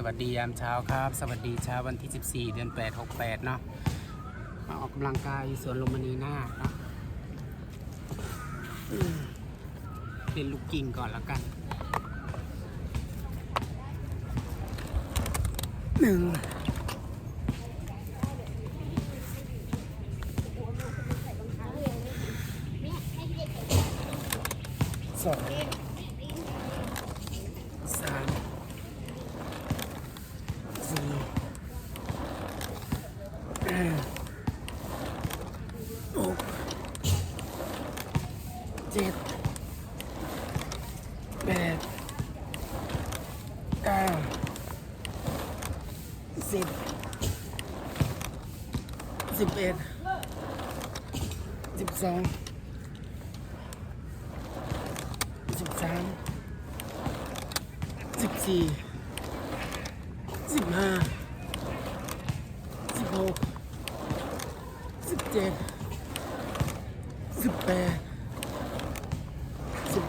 สวัสดียามเช้าครับ สวัสดีเช้าวันที่ 14 เดือน 8 68 เนาะมาออกกำลังกายสวนลมณีนาเนาะเล่นลูกกิ่งก่อนแล้วกันหนึ่งสองสามสี่ห้าหก เจ็ดแปดเก้าสิบสิบเอ็ดสิบสองสิบสามสิบสี่สิบห้าสิบหกสิบเจ็ดสิบแปด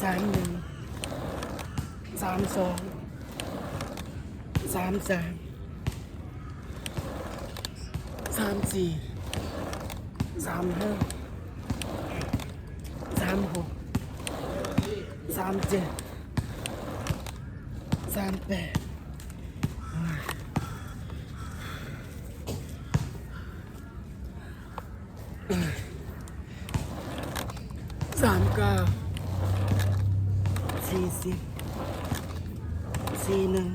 สามหนึ่งสามสองสามสามสามสี่สามห้าสามหกสามเจ็ดสามแปดสามเก้า สี่สิบสี่หนึ่ง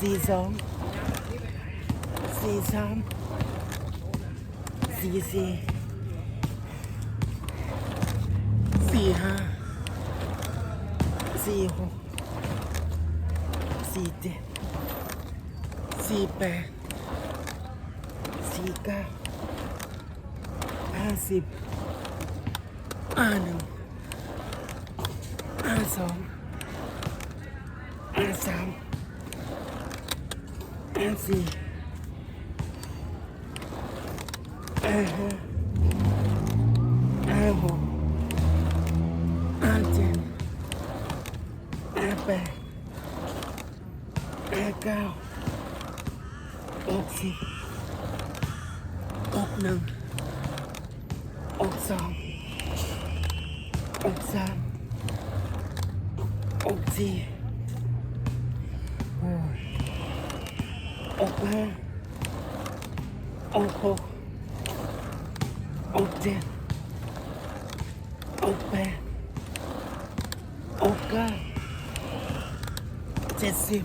สี่สองสี่สามสี่สี่สี่ห้าสี่หกสี่เจ็ดสี่แปดสี่เก้าห้าสิบห้าหนึ่ง ห้าสองห้าสามห้าสี่ห้าห้าห้าหกห้าเจ็ดห้าแปดห้าเก้าหกสิบหกหนึ่งหกสองหกสาม หกสี่โอ้ยหกห้าหกหกหกเจ็ดหกแปดหกเก้าเจ็ดสิบ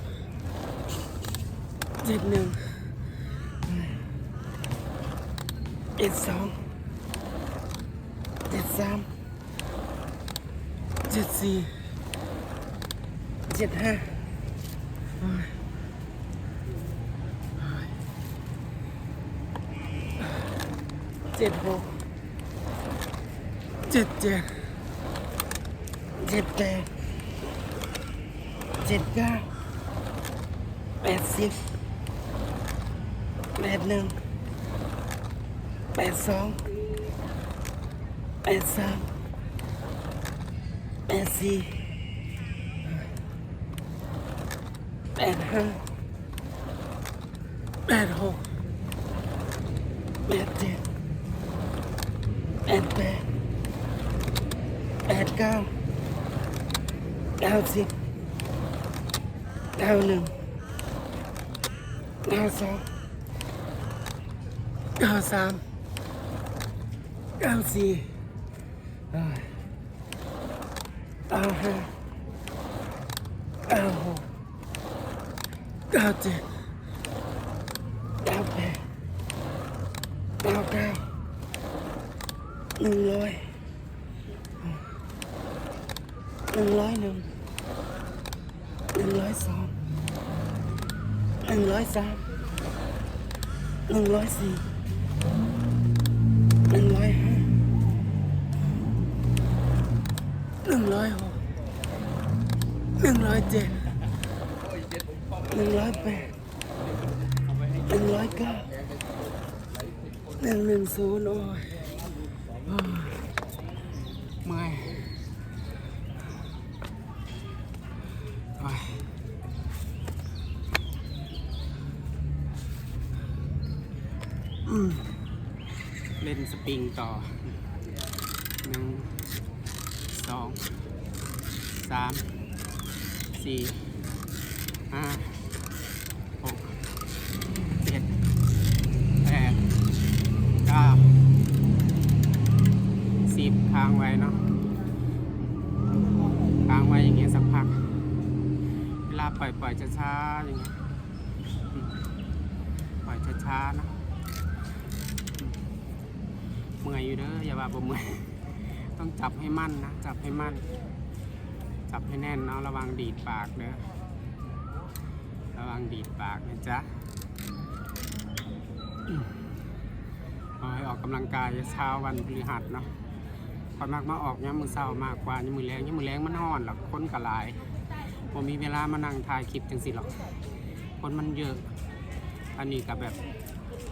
เจ็ดหนึ่งเจ็ดสองเจ็ดสามเจ็ดสี่ เจ็ดห้าเจ็ดหกเจ็ดเจ็ดเจ็ดแปดเจ็ดเก้าแปดสิบแปดหนึ่งแปดสองแปดสามแปดสี่ แปดห้าแปดหกแปดเจ็ดแปดแปดแป ดเก้าเก้าสิบเก้าหนึ่งเก้าสองเก้าสามเก้าสี่เอ้ยเก้า หนึ่งร้อยแปดหนึ่งร้อยเก้าหนึ่งหนึ่งศูนย์โอ้ยเมื่อยโอ้ยเล่นสปริงต่อหนึ่งสองสามสี่ห้าหกเจ็ดแปดเก้าสิบ ค้างไว้เนาะค้างไว้อย่างเงี้ยสักพัก เวลาปล่อยปล่อยจะช้าๆอย่างเงี้ยปล่อยช้าๆนะเมื่อยอยู่เด้ออย่าว่าบ่เมื่อยต้องจับให้มั่นนะจับให้มั่น จับให้แน่นเนาะระวังดีดปากเด้อระวังดีดปากนะจ๊ะเอาให้ออกกำลังกายเช้าวันพฤหัสเนาะ คอยมากมาออกเนี่ยามมือเช้ามากกว่านี่มือแรงเนี่ยามมือแรงมันห้อนหรอกคนกระลายผมมีเวลามานั่งถ่ายคลิปจังสิหรอก คนมันเยอะ อันนี้กับแบบ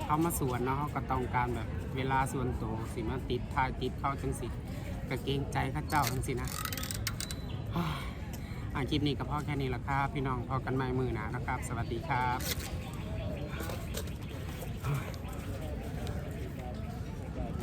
เขามาสวนเนาะเขาก็ต้องการแบบเวลาส่วนตัวสิมาติดทายติดเข้าจังสิกระเกรงใจเข้าเจ้าจังสินะอ่าคลิปนี้ก็พอแค่นี้ละครับพี่น้องพอกันใหม่มือหนานะครับ สวัสดีครับ